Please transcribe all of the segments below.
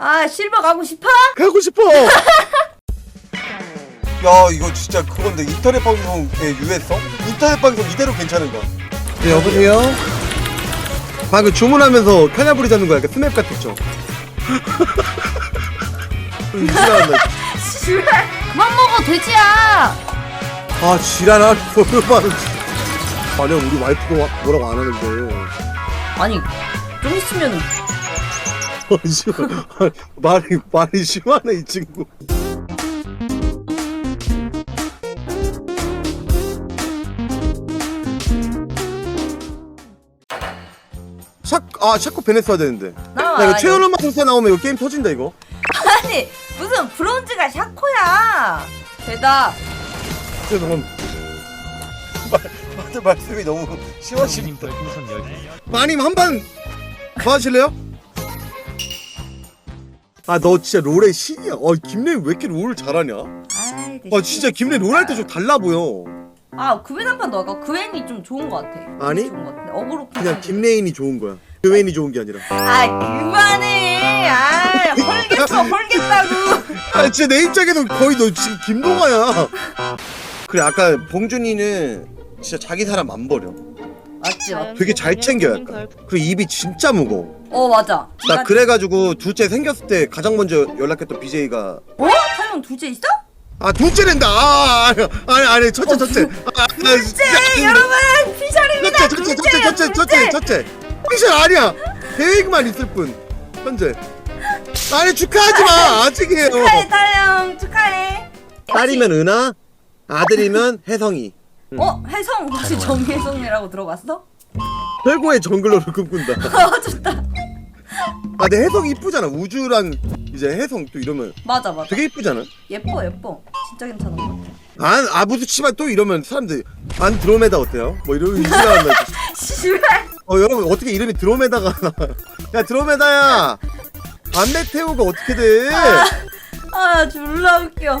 아 실버 가고 싶어? 가고 싶어. 야 이거 진짜 그건데 인터넷 방송의 유해성? 인터넷 방송 이대로 괜찮은가? 네 여보세요. 방금 주문하면서 켜냐부리 잡는 거야. 약간 스냅 같았죠. 지랄한다. 씨발 그만 먹어 돼지야 아 지랄하는 거를 아니야 우리 와이프가 와- 뭐라고 안 하는데. 아니 좀 있으면. 말이 말이 심하네 이 친구. 샤, 아 샤코 베네스 해야 되는데. 야 이거 최연우만 선수 나오면 이거 게임 터진다 이거. 아니 무슨 브론즈가 샤코야 대답 다들 말씀이 너무 심하십니다. 별풍선 10개 마님 한판 도와주실래요? 아 너 진짜 롤의 신이야. 어 김래인 왜 이렇게 롤을 잘하냐? 아이 아 진짜 김래인 롤할 때 좀 달라 보여. 아 그웬 한판 더 할까? 그웬이 좀 좋은 거 같아 아니? 좋은 거 같은데 어그로 그냥 김래인이 좋은 거야. 그웬이 좋은 게 아니라. 아 그만해 아 헐겠어 헐겠다고 아 진짜 내 입장에서 거의 너 지금 김동아야. 그래 아까 봉준이는 진짜 자기 사람 안 버려. 맞지 맞지 되게 잘 챙겨 약간. 그리고 입이 진짜 무거워. 어 맞아 나 그래가지고 둘째 생겼을 때 가장 먼저 연락했던 BJ가 어? 사연 둘째 있어? 아 둘째랜다. 아 아니 아니, 아니 첫째 첫째. 아, 아, 둘째 여러분 피셜입니다 첫째 첫째 첫째 첫째 첫째 첫째. 피셜 아니야. 계획만 있을 뿐. 현재. 아니 축하하지 마. 아직이에요. 축하해 따영 축하해 딸이면 은하, 아들이면 혜성이. 어? 혜성 혹시 정혜성이라고 들어봤어? 최고의 정글러를 꿈꾼다. 어 좋다 아, 근데 혜성 이쁘잖아. 우주랑 이제 혜성 또 이러면 맞아 맞아 되게 이쁘잖아. 예뻐 예뻐 진짜 괜찮은 것 같아 안 아무도 치만 또 이러면 사람들 안 드로메다 어때요? 뭐 이러고 이지라한다. 씨발 어 여러분 어떻게 이름이 드로메다가? 야 드로메다야. 안메테오가 어떻게 돼? 아 졸라 웃겨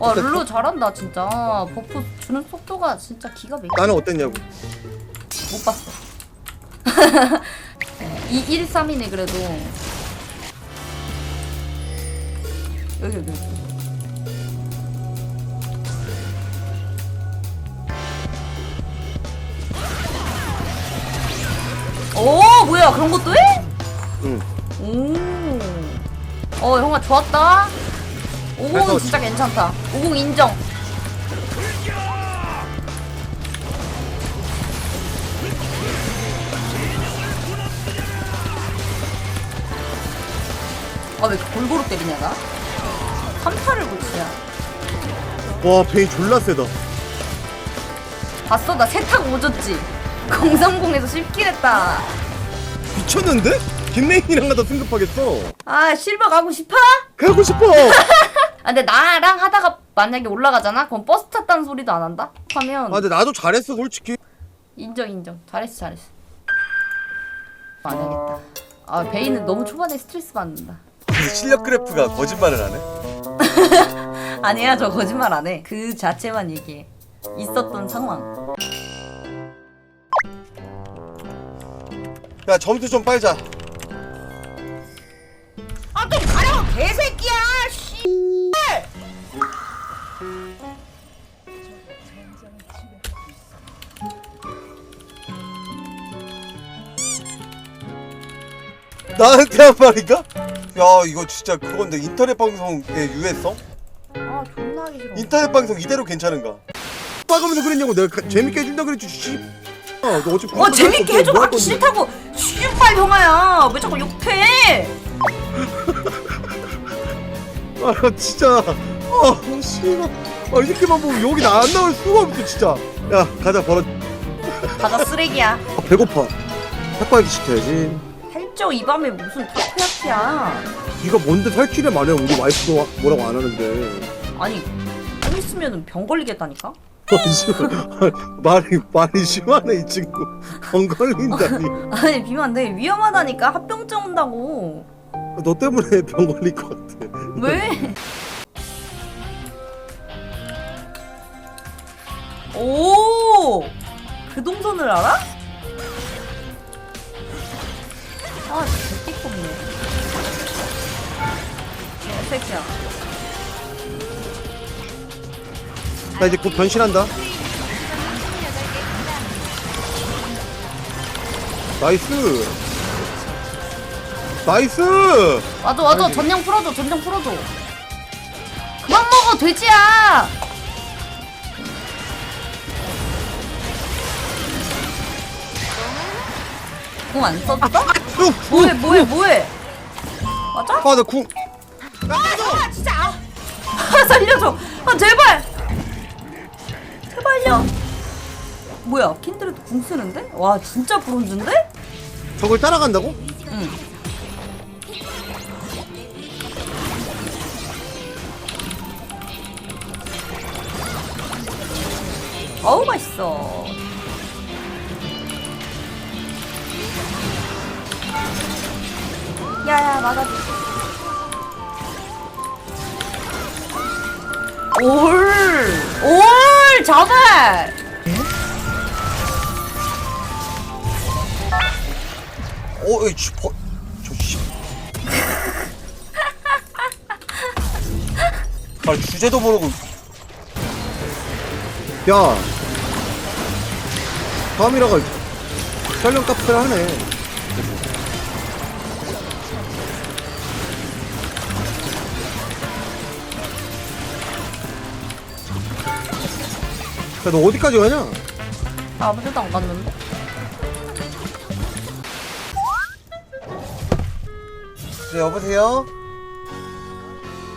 와 룰루 잘한다 진짜 버프 주는 속도가 진짜 기가 막혀 나는 어땠냐고. 못 봤어 2, 1, 3이네 그래도 여기 여기 여기. 오 뭐야 그런 것도 해? 응. 오. 어 형아 좋았다. 50 그래서 진짜 괜찮다. 50 인정. 아왜 골고루 때리냐 나? 3타를 고치냐? 와 베이 졸라 세다. 봤어 나 세탁 오졌지. 030에서 10킬 했다. 미쳤는데? 김메인이랑 가다 승급하겠어. 아 실버 가고 싶어? 가고 싶어. 아 근데 나랑 하다가 만약에 올라가잖아? 그럼 버스 탔다는 소리도 안 한다? 하면 아 근데 나도 잘했어 솔직히. 인정 인정 잘했어 잘했어 안 해야겠다 아 베이는 너무 초반에 스트레스 받는다 실력 그래프가 거짓말을 하네? 아니야 저 거짓말 안해 그 자체만 얘기해 있었던 상황 야 점수 좀 빨자. 나한테 한 말인가? 야 이거 진짜 그건데. 인터넷 방송의 유해성? 아 존나 하기 싫어. 인터넷 방송 이대로 괜찮은가? 빠가면서 그랬냐고. 내가 가- 재밌게 해준다 그랬지 씨. 아, 너 어차피 어 재밌게 해줘 뭐 할 하기 건데. 싫다고. 씨발 형아야. 왜 자꾸 욕해? 아 진짜. 아 씨발 아 이렇게만 보면 여기 나 안 나올 수가 없어 진짜. 야 가자 벌어. 가자 쓰레기야. 아, 배고파. 탁발기 시켜야지 설정 이 밤에 무슨 타코야키야. 네가 뭔데 탈출해 말해? 우리 와이프도 뭐라고 안 하는데. 아니 좀 있으면 병 걸리겠다니까? 씨, 말이 말이 심하네 이 친구. 번 걸린다니. 아니 비면 안 돼 위험하다니까. 합병증 온다고. 너 때문에 병 걸릴 것 같아. 왜? 오! 그 동선을 알아? 아, 개띠껍네. 개새끼야. 나 이제 곧 변신한다 나이스 나이스 와줘, 와줘. 전령 풀어줘, 전령 풀어줘. 그만 먹어, 돼지야! 공 안 썼어? 뭐해, 뭐해, 뭐해? 맞아? 아나궁 아 진짜 아, 아 살려줘 아 제발 제발요 뭐야 킨드레도 궁 쓰는데? 와 진짜 브론즈인데? 저걸 따라간다고? 응 어우 맛있어 야야 막아줘 올! 올! 제발! 어, 이 씨, 버, 저 씨. 아, 주제도 모르고. 야 카미라가 촬영 값을 하네 야 너 어디까지 가냐? 아무 데도 안 갔는데? 네, 여보세요?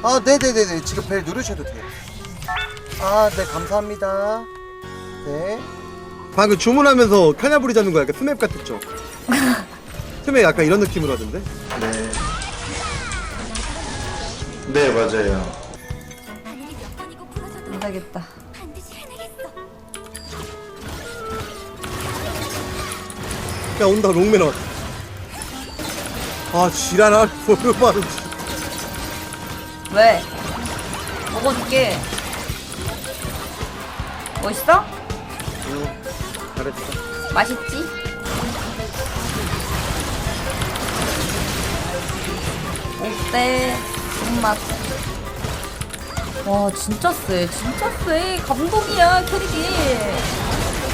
아, 네네네네. 지금 벨 누르셔도 돼요. 아, 네, 감사합니다. 네. 방금 주문하면서 카냐부리 잡는 거 약간 스맵 같았죠? 스맵 약간 이런 느낌으로 하던데? 네. 네, 맞아요. 안 되겠다 야 온다 롱맨 왔다. 아 지랄아 보르마루 왜? 먹어줄게. 멋있어? 응 잘했어. 맛있지? 어때? 손맛. 와 진짜 쎄 진짜 쎄. 감동이야 캐릭이.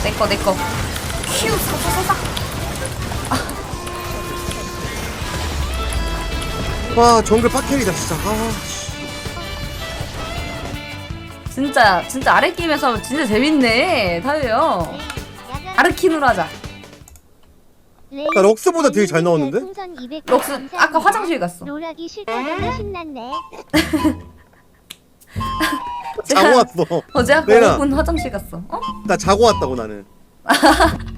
내꺼 내꺼 큐 사사사사 와 정글 빡캐리다 진짜 아 씨. 진짜 진짜 아래 게임에서 진짜 재밌네 타요요 아르키누로 하자 나 럭스보다 되게 잘 나왔는데? 럭스 아까 화장실 갔어 롤하기 싫다더니 신났네. 자고 왔어 어제 아까 내가- 5분 화장실 갔어 어? 나 자고 왔다고 나는